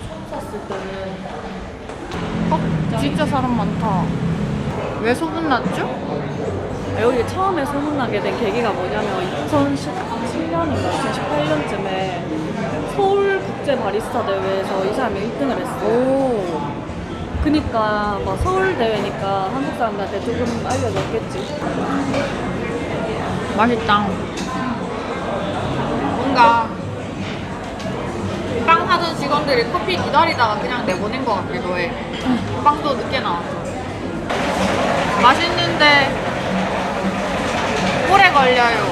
처음 샀을 때는 어? 진짜 사람 많다. 왜 소문났죠? 아, 여기 처음에 소문나게 된 계기가 뭐냐면 2017년인가 2018년쯤에 서울 국제 바리스타 대회에서 이 사람이 1등을 했어. 오. 그니까 막 서울 대회니까 한국 사람들한테 조금 알려졌겠지. 맛있다. 뭔가 빵 사준 직원들이 커피 기다리다가 그냥 내보낸 것 같기도 해. 빵도 늦게 나와서. 맛있는데 오래 걸려요.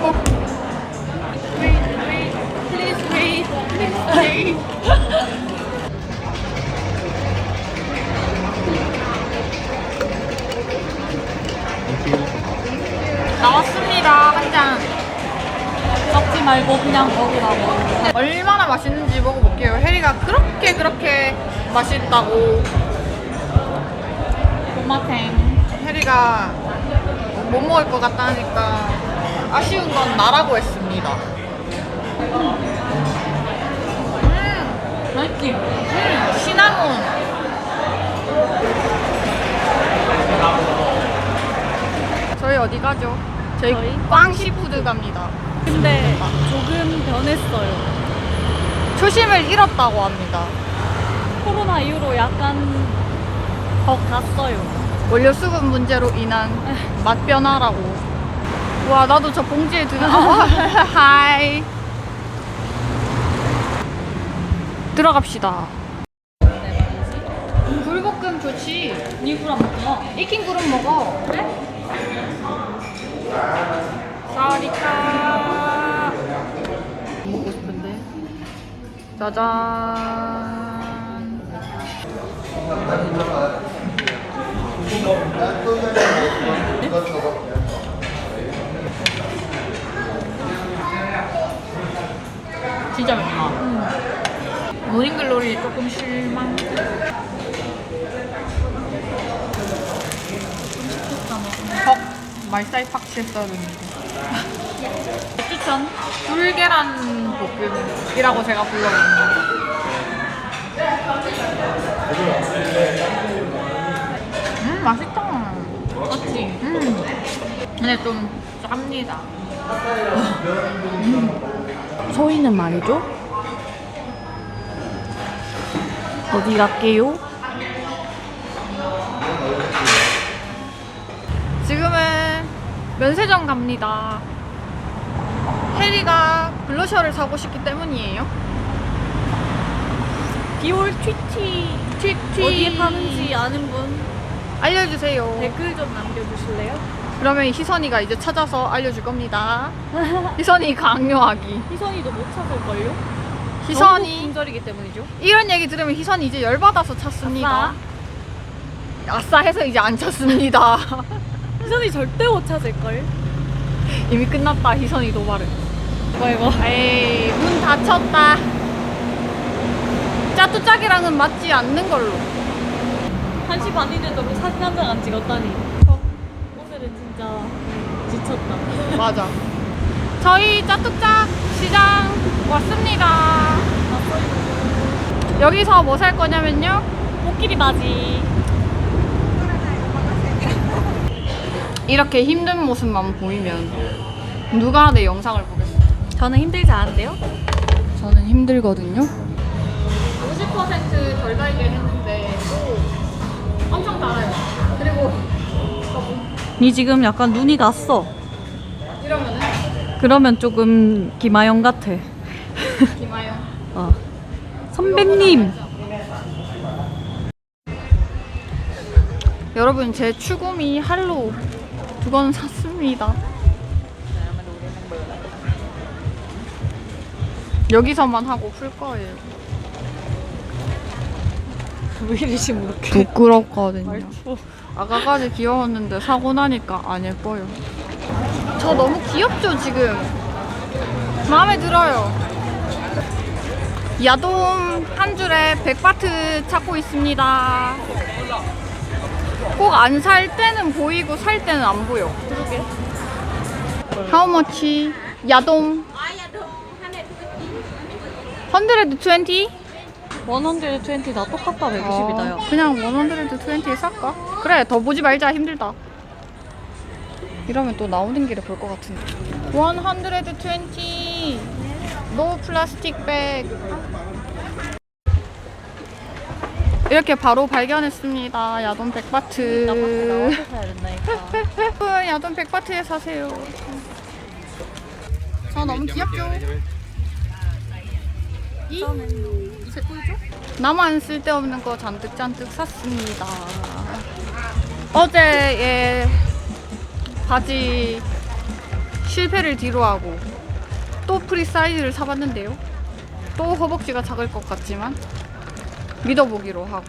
어. Please wait, please wait. 나왔습니다, 한 잔. 섞지 말고 그냥 먹으라고. 얼마나 맛있는지 먹어볼게요. 해리가 그렇게 그렇게 맛있다고. 도마탱. 해리가 못 먹을 것 같다 하니까 아쉬운 건 나라고 했습니다. 음, 맛있지? 음, 시나몬. 저희 어디 가죠? 저희, 저희? 꽝시푸드 갑니다. 근데 조금 변했어요. 초심을 잃었다고 합니다. 코로나 이후로 약간 더 갔어요. 원료 수급 문제로 인한 맛 변화라고. 와 나도 저 봉지에 드는 아, 하이 들어갑시다. 불볶음 좋지. 니구랑 먹어. 익힌 구름 먹어. 그래? 사리카 먹고 싶은데. 짜잔. 진짜 맵다. 모닝글로리 조금 실망. 헉, 말살 팍실썰은데. 추천. 불계란 볶음이라고 제가 불러요. 음, 맛있다. 맞지? 음. 근데 좀 짭니다. 저희는 말이죠. 어디 갈게요? 면세점 갑니다. 해리가 블러셔를 사고 싶기 때문이에요. 비올 튀티 튀튀 어디에 파는지 아는 분 알려주세요. 댓글 좀 남겨주실래요? 그러면 희선이가 이제 찾아서 알려줄 겁니다. 희선이 강요하기. 희선이도 못 찾을걸요? 희선이 품절이기 때문이죠. 이런 얘기 들으면 희선이 이제 열받아서 찾습니다. 아싸 해서 이제 안 찾습니다. 희선이 절대 못 찾을걸? 이미 끝났다 희선이 도발은. 이거 이거. 에이 문 닫혔다. 짜뚜짝이랑은 맞지 않는 걸로. 1시 반인데도 그 사진 한 장 안 찍었다니. 어. 오늘은 진짜 지쳤다. 맞아. 저희 짜뚜짝 시장 왔습니다. 여기서 뭐 살 거냐면요. 코끼리 바지. 이렇게 힘든 모습만 보이면 누가 내 영상을 보겠어? 저는 힘들지 않은데요? 저는 힘들거든요. 50%덜 달게 했는데 오, 엄청 달아요. 그리고 니 지금 약간 눈이 갔어. 이러면은 그러면 조금 김아영 같아. 김아영 어. 선배님. 여러분 제 추구미 할로 두 건 샀습니다. 여기서만 하고 풀 거예요. 왜 이러시 이렇게. 부끄럽거든요. 말투. 아까까지 귀여웠는데 사고 나니까 안 예뻐요. 저 너무 귀엽죠 지금? 마음에 들어요. 야돔 한 줄에 100바트 찾고 있습니다. 꼭 안 살 때는 보이고 살 때는 안 보여. 그러게. How much? 야돔 120? 120 다 똑같다 120이다 야 어, 그냥 120 살까? 그래 더 보지 말자 힘들다 이러면 또 나오는 길에 볼 것 같은데 120노 플라스틱 백 이렇게 바로 발견했습니다 야돈 백바트 된다니까 야돈 백바트에 사세요 저 너무 귀엽죠? 이 나만 쓸데없는 거 잔뜩 잔뜩 샀습니다. 어제의 바지 실패를 뒤로하고 또 프리 사이즈를 사봤는데요. 또 허벅지가 작을 것 같지만 믿어보기로 하고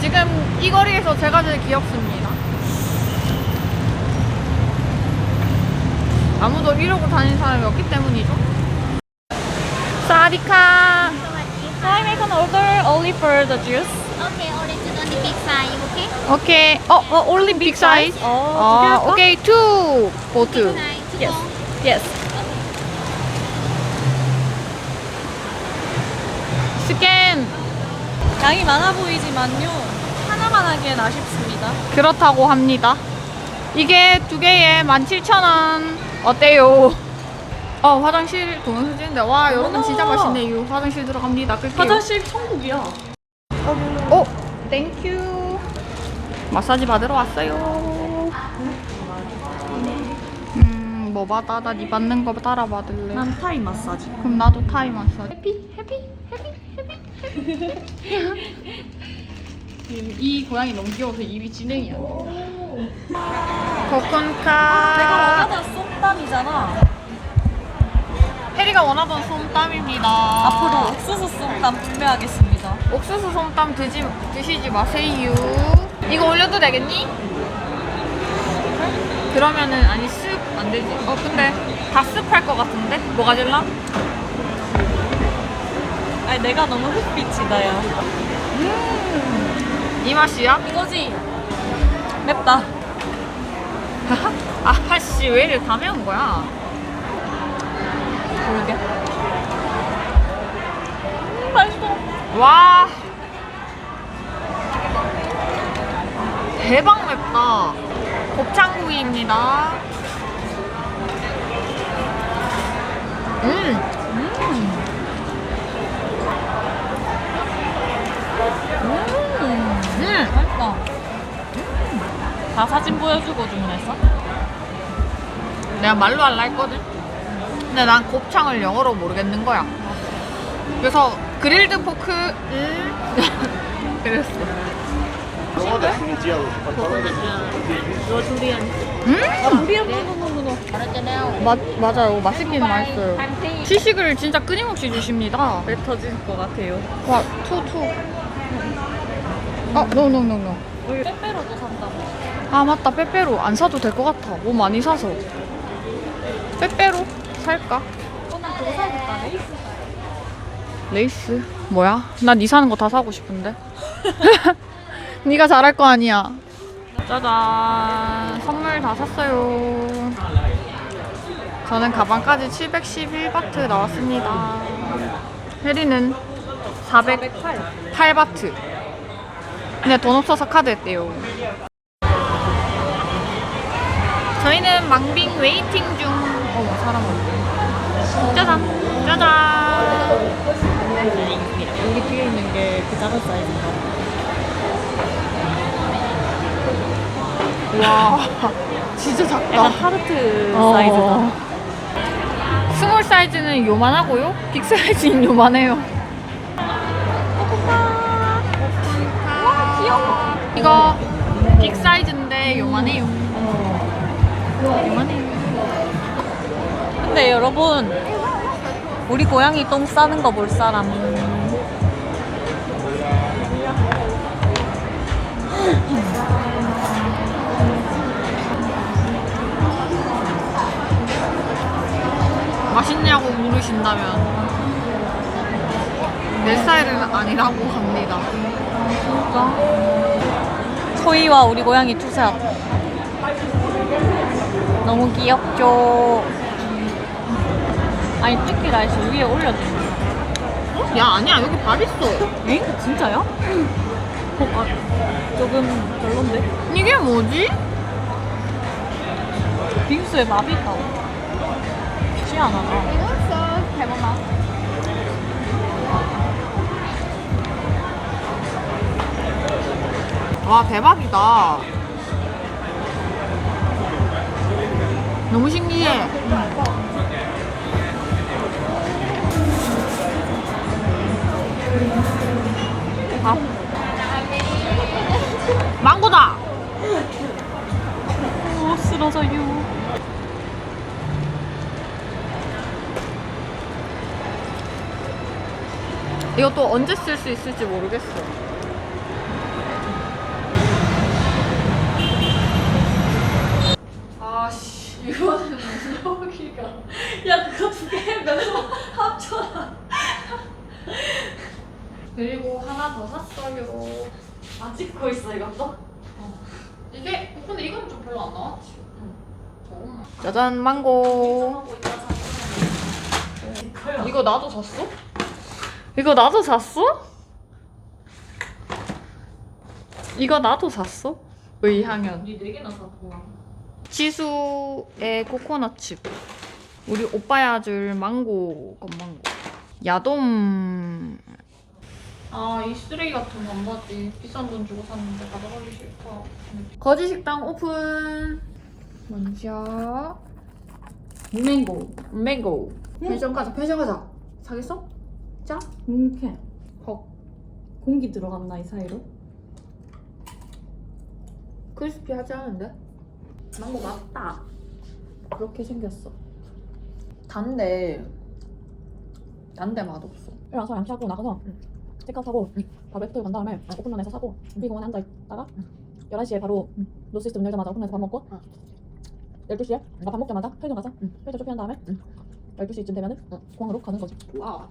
지금 이 거리에서 제가 제일 귀엽습니다. 아무도 이러고 다니는 사람이 없기 때문이죠. 사디카. Can I make an order only for the juice? Okay, orange only big size, okay? 오케이. 어, 어 only big size. 어, 아, 오케이. two both. Size, two Yes. Yes 양이 많아 보이지만요 하나만 하기엔 아쉽습니다 그렇다고 합니다. 이게 두 개에 17,000원. 어때요? 어, 화장실 동영상인데 와, 여러분 진짜. 맛있네요. 화장실 들어갑니다. 끌게요. 화장실 천국이야 오, 땡큐. 마사지 받으러 왔어요. 음, 뭐 받아? 나니 받는 거 따라 받을래. 난 타이 마사지 그럼 나도 타이 마사지. 해피, 해피, 이 고양이 너무 귀여워서 입이 진행이 안 돼. 코쿤카. 내가 원하던 쏨땀이잖아 해리가 원하던 솜땀입니다. 앞으로 옥수수 쏨땀 구매하겠습니다 옥수수 솜땀 드지, 드시지 마세요. 이거 올려도 되겠니? 그러면은 아니 습안 되지. 어 근데 다 습할 것 같은데? 뭐가 질라? 아니 내가 너무 흑빛이다 야 이 맛이야? 이거지? 맵다 아, 아씨 왜 이래 다 매운 거야? 그러게 음, 맛있어 와 대박 맵다. 곱창구이입니다. 음. 음. 맛있다 다 사진 보여주고 주문했어? 내가 말로 할라 했거든. 근데 난 곱창을 영어로 모르겠는 거야. 그래서 그릴드 포크 음 그랬어. 이거 두리안 음 두리안 맞아요 맛있긴 맛있어요. 시식을 진짜 끊임없이 주십니다. 배 터질 것 같아요 와 투 투. 아 노노노노. 빼빼로도 산다고 아 맞다 빼빼로 안 사도 될 것 같아. 뭐 많이 사서. 빼빼로 살까? 오늘 그거 사야겠다 레이스 레이스 뭐야? 난니 사는 거 다 사고 싶은데. 네가 잘할 거 아니야. 짜잔 선물 다 샀어요. 저는 가방까지 711바트 나왔습니다. 혜리는 108 408바트. 근데 돈 없어서 카드 했대요. 저희는 망빙 웨이팅 중. 어머 사람 없네. 짜잔 짜잔. 여기 뒤에 있는 게 그 작은 사이즈인가 와 진짜 작다. 약간 타르트 어. 사이즈다 스몰 사이즈는 요만하고요. 빅 사이즈는 요만해요. 이거 빅 사이즈인데 요만해요. 요만해요. 근데 여러분 우리 고양이 똥 싸는 거 볼 사람 맛있냐고 물으신다면 내 스타일은 아니라고 합니다. 소희와 우리 고양이 투샷 너무 귀엽죠 아니 찍기 라이스 위에 올려주는 야 아니야 여기 밥 있어. 엥? 진짜요? 어, 아, 조금 별론데? 이게 뭐지? 빙수에 맛이 있다고. 희한하다. 이거 해보나? 와 대박이다. 너무 신기해. 밥. 망고다. 오, 쓰러져요. 이거 또 언제 쓸 수 있을지 모르겠어. 야, 그거 두개 해면서 합쳐라. 그리고 하나 더 샀어요. 아, 찍고 있어, 이것도? 이게 근데 이건 좀 별로 안 나왔지. 짜잔 망고. 하고 있다, 잠깐만. 이거 나도 샀어? 이거 나도 샀어? 이거 나도 샀어? 의향연. 우리 네 개나 샀구나. 지수의 코코넛 칩. 우리 오빠야 줄 망고 건망고. 야돔. 아, 이 쓰레기 같은 반바지 비싼 돈 주고 샀는데 가져가기 싫다. 거지 식당 오픈. 먼저 맹고. 맹고. 펜션 가자. 펜션 가자. 사겠어? 짜? 뭉해. 헉. 공기 들어갔나, 이 사이로? 크리스피 하지 않은데? 망고 맞다. 그렇게 생겼어. 단데 단데 맛없어. 일어나서 양치하고 나가서 책가 사고 바로 애프터 간 다음에 오픈런에서 사고 비공원에 앉아 있다가 11시에 바로 노스이스트 문 열자마자 오픈런에서 밥 먹고 12시에 밥 먹자마자 편의점 가서 편의점 쇼핑한 다음에 12시쯤 되면은 공항으로 가는 거지. 와.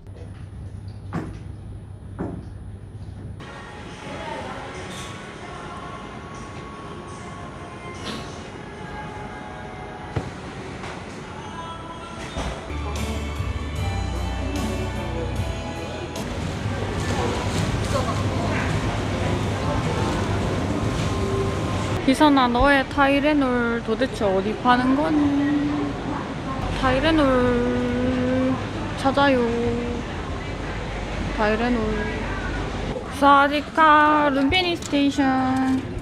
기선아 너의 타이레놀 도대체 어디 파는 거니? 타이레놀 찾아요. 타이레놀. 사디카 룸비니 스테이션.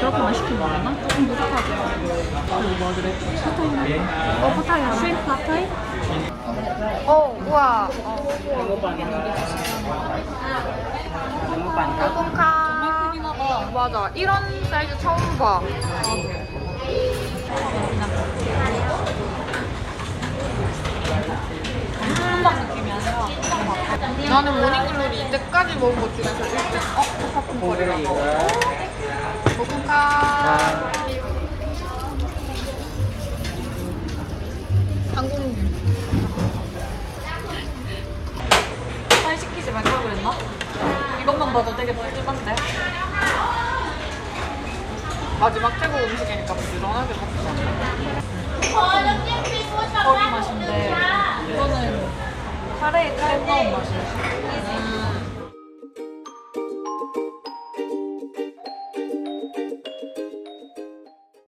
그렇게만 시키면 되나? 조금 부족하지. 그리고 뭐 그래? 파타이. 어 파타이. 파타이? 어, 우와. 코코카. 크긴 하다. 맞아. 이런 사이즈 처음 봐. 한방 느낌이 아니라 나는 모닝글로리 이때까지 먹은 것 중에서 1등. 어, 코카콩거리라고. 코코카. 봐도 되게 뻘쭘한데? 마지막 태국 음식이니까 부지런하게 먹자. 커리 맛인데 이거는 카레에 크림 넣은 맛이야